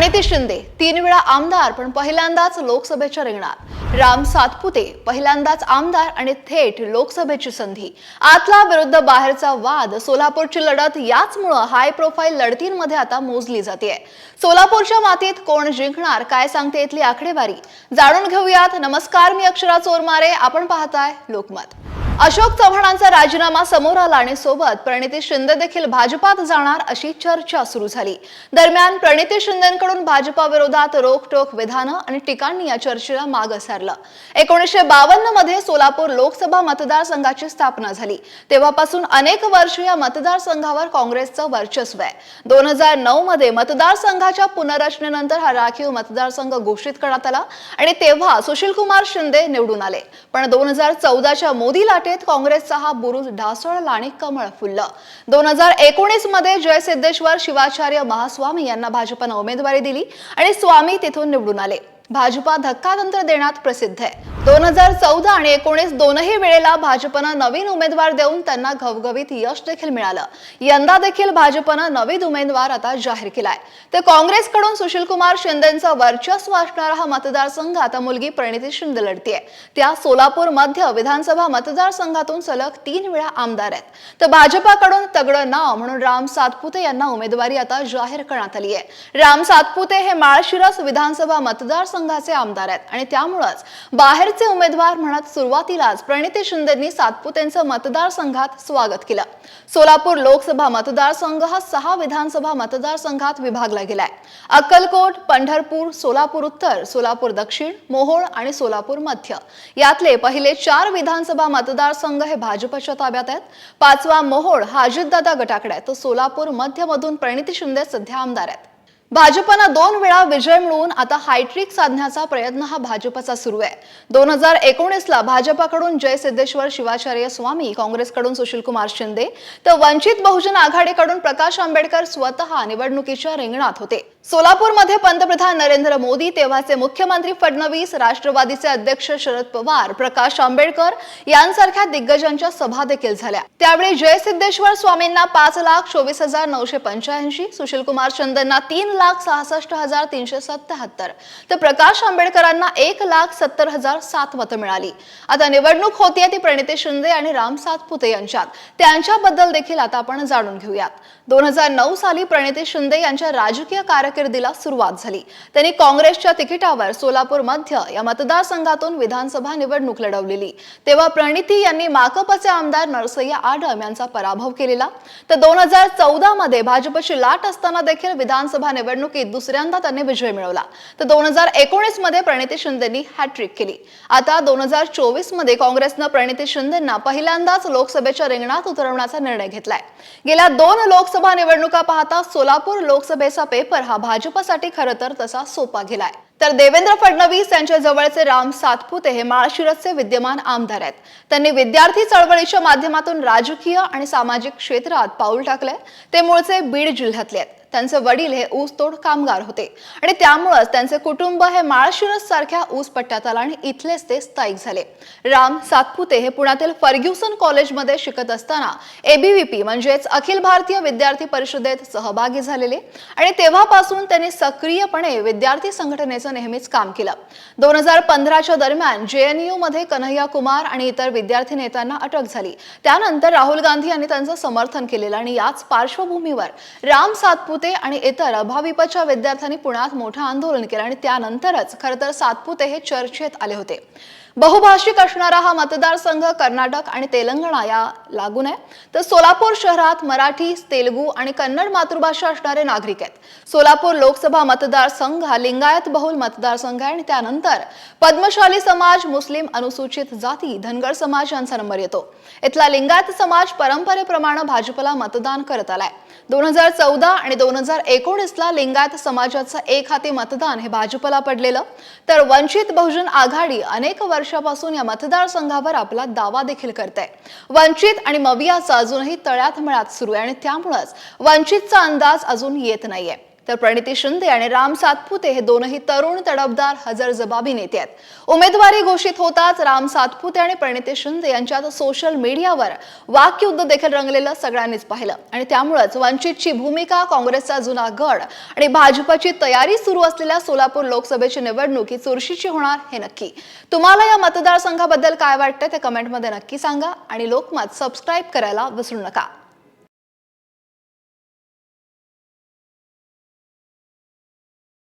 प्रणिती शिंदे तीन वेळा आमदार पण पहिल्यांदाच लोकसभेच्या रिंगणात. राम सातपुते पहिल्यांदाच आमदार आणि थेट लोकसभेची संधी. आतला विरुद्ध बाहेरचा वाद सोलापूरची लढत याचमुळं हाय प्रोफाईल लढतींमध्ये आता मोजली जाते सोलापूरच्या मातीत कोण जिंकणार काय सांगते इथली आकडेवारी? जाणून घेऊयात. नमस्कार मी अक्षरा चोरमारे. आपण पाहताय लोकमत. अशोक चव्हाणांचा राजीनामा समोर आला आणि सोबत प्रणिती शिंदे देखील भाजपात जाणार अशी चर्चा सुरू झाली. दरम्यान प्रणिती शिंदेकडून भाजपा विरोधात रोखटोक विधानं आणि टिकाणी या चर्चेला माग सारलं. एकोणीसशे बावन्नमध्ये सोलापूर लोकसभा मतदारसंघाची स्थापना झाली. तेव्हापासून अनेक वर्ष या मतदारसंघावर काँग्रेसचं वर्चस्व आहे. दोन हजार नऊ मध्ये मतदारसंघाच्या पुनर्रचनेनंतर हा राखीव मतदारसंघ घोषित करण्यात आला आणि तेव्हा सुशीलकुमार शिंदे निवडून आले. पण दोन हजार चौदाच्या मोदी लाटे लाटेत काँग्रेसचा हा बुरुज ढासळला आणि कमळ फुललं. दोन हजार एकोणीसमध्ये जय सिद्धेश्वर शिवाचार्य महास्वामी यांना भाजपनं उमेदवारी दिली आणि स्वामी तिथून निवडून आले. भाजपा धक्कातंत्र देण्यात प्रसिद्ध आहे. दोन हजार चौदा आणि एकोणीस दोनही वेळेला भाजपनं नवीन उमेदवार देऊन त्यांना घवघवीत यश देखील मिळालं. यंदा देखील भाजपनं नवीन उमेदवार आता जाहीर केलाय. ते काँग्रेसकडून सुशीलकुमार शिंदेचं वर्चस्व असणारा हा मतदारसंघ आता मुलगी प्रणिती शिंदे लढतीये. त्या सोलापूर मध्य विधानसभा मतदारसंघातून सलग तीन वेळा आमदार आहेत. तर भाजपाकडून तगडं नाव म्हणून राम सातपुते यांना उमेदवारी आता जाहीर करण्यात आली आहे राम सातपुते हे माळशिरस विधानसभा मतदारसंघाचे आमदार आहेत आणि त्यामुळंच बाहेरचे उमेदवार म्हणत सुरुवातीलाच प्रणिती शिंदेंनी सातपुतेंचं मतदारसंघात स्वागत केलं. सोलापूर लोकसभा मतदारसंघ हा सहा विधानसभा मतदारसंघात विभागला गेलाय. अक्कलकोट पंढरपूर सोलापूर उत्तर सोलापूर दक्षिण मोहोळ आणि सोलापूर मध्य. यातले पहिले चार विधानसभा मतदारसंघ हे भाजपच्या ताब्यात आहेत. पाचवा मोहोळ हा अजितदादा गटाकडे आहे. तर सोलापूर मध्यमधून प्रणिती शिंदे सध्या आमदार आहेत. भाजपनं दोन वेळा विजय मिळवून आता हायट्रिक साधण्याचा प्रयत्न हा भाजपचा सुरू आहे. दोन हजार एकोणीसला भाजपाकडून जय सिद्धेश्वर शिवाचार्य स्वामी काँग्रेसकडून सुशीलकुमार शिंदे तर वंचित बहुजन आघाडीकडून प्रकाश आंबेडकर स्वतः निवडणुकीच्या रिंगणात होते. सोलापूरमध्ये पंतप्रधान नरेंद्र मोदी तेव्हाचे मुख्यमंत्री फडणवीस राष्ट्रवादीचे अध्यक्ष शरद पवार प्रकाश आंबेडकर यांसारख्या दिग्गजांच्या सभा देखील झाल्या. त्यावेळी जयसिद्धेश्वर स्वामींना पाच लाख चोवीस हजार नऊशे पंच्याऐंशी सुशीलकुमार शिंदेना तीन लाख सहासष्ट हजार तीनशे सत्याहत्तर. तर प्रकाश आंबेडकरांना एक लाख सत्तर हजार सात मतं मिळाली. आता निवडणूक होतीये ती प्रणिती शिंदे आणि राम सातपुते यांच्यात. त्यांच्याबद्दल देखील आता आपण जाणून घेऊयात. दोन हजार नऊ साली प्रणिती शिंदे यांच्या राजकीय कार्य कारकिर्दीला सुरुवात झाली. त्यांनी काँग्रेसच्या तिकिटावर सोलापूर मध्य या मतदारसंघातून विधानसभा निवडणूक लढवलेली. तेव्हा प्रणिती यांनी माकपचे आमदार नरसय्या आडम यांचा पराभव केलेला. तर दोन हजार चौदा मध्ये भाजपची लाट असताना देखील विधानसभा निवडणुकीत दुसऱ्यांदा त्यांनी विजय मिळवला. तर दोन हजार एकोणीसमध्ये प्रणिती शिंदेनी हॅट्रिक केली. आता दोन हजार चोवीसमध्ये काँग्रेसनं प्रणिती शिंदेना पहिल्यांदाच लोकसभेच्या रिंगणात उतरवण्याचा निर्णय घेतलाय. गेल्या दोन लोकसभा निवडणुका पाहता सोलापूर लोकसभेचा पेपर हा भाजपसाठी खरं तर तसा सोपा गेलाय. तर देवेंद्र फडणवीस यांच्या जवळचे राम सातपुते हे माळशिरसचे विद्यमान आमदार आहेत. त्यांनी विद्यार्थी चळवळीच्या माध्यमातून राजकीय आणि सामाजिक क्षेत्रात पाऊल टाकलंय. ते मूळचे बीड जिल्ह्यातले आहेत. त्यांचे वडील हे ऊसतोड कामगार होते. आणि त्यामुळेच त्यांचे कुटुंब हे माळशिरस सारख्या ऊस पट्ट्यात आला आणि इथलेच ते स्थायिक झाले. राम सातपुते हे पुण्यातील फर्ग्युसन कॉलेजमध्ये शिकत असताना एबीव्हीपी म्हणजेच अखिल भारतीय विद्यार्थी परिषदेत सहभागी झालेले आणि तेव्हापासून त्यांनी सक्रियपणे विद्यार्थी संघटनेचं नेहमीच काम केलं. दोन हजार पंधराच्या दरम्यान जेएनयू मध्ये कन्हैया कुमार आणि इतर विद्यार्थी नेत्यांना अटक झाली. त्यानंतर राहुल गांधी यांनी त्यांचं समर्थन केलेलं आणि याच पार्श्वभूमीवर राम सातपुते आणि इतर अभाविपच्या विद्यार्थ्यांनी पुण्यात मोठं आंदोलन केलं आणि त्यानंतरच खरं तर सातपुते हे चर्चेत आले होते. बहुभाषिक असणारा हा मतदारसंघ कर्नाटक आणि तेलंगणा या लागून आहे. तर सोलापूर शहरात मराठी तेलुगू आणि कन्नड मातृभाषा असणारे नागरिक आहेत. सोलापूर लोकसभा मतदारसंघ हा लिंगायत बहुल मतदारसंघ आहे आणि त्यानंतर पद्मशाली समाज मुस्लिम अनुसूचित जाती धनगर समाज यांचा नंबर येतो. इथला लिंगायत समाज परंपरेप्रमाणे भाजपला मतदान करत आलाय. दोन हजार चौदा आणि दोन हजार एकोणीसला लिंगायत समाजाचं एक हाती मतदान हे भाजपला पडलेलं. तर वंचित बहुजन आघाडी अनेक वर्ष वर्षापासून या मतदारसंघावर आपला दावा देखील करते वंचित आणि मवियाचा अजूनही तळ्यात मळ्यात सुरू आहे आणि त्यामुळेच वंचितचा अंदाज अजून येत नाहीये. तर प्रणिती शिंदे आणि राम सातपुते हे दोनही तरुण तडफदार हजरजबाबी नेते आहेत. उमेदवारी घोषित होताच राम सातपुते आणि प्रणिती शिंदे यांच्यात सोशल मीडियावर वाक्युद्ध देखील रंगलेलं सगळ्यांनीच पाहिलं. आणि त्यामुळेच वंचितची भूमिका काँग्रेसचा जुना गड आणि भाजपची तयारी सुरू असलेल्या सोलापूर लोकसभेची निवडणूक ही चुरशीची होणार हे नक्की. तुम्हाला या मतदारसंघाबद्दल काय वाटतं ते कमेंटमध्ये नक्की सांगा आणि लोकमत सबस्क्राईब करायला विसरू नका.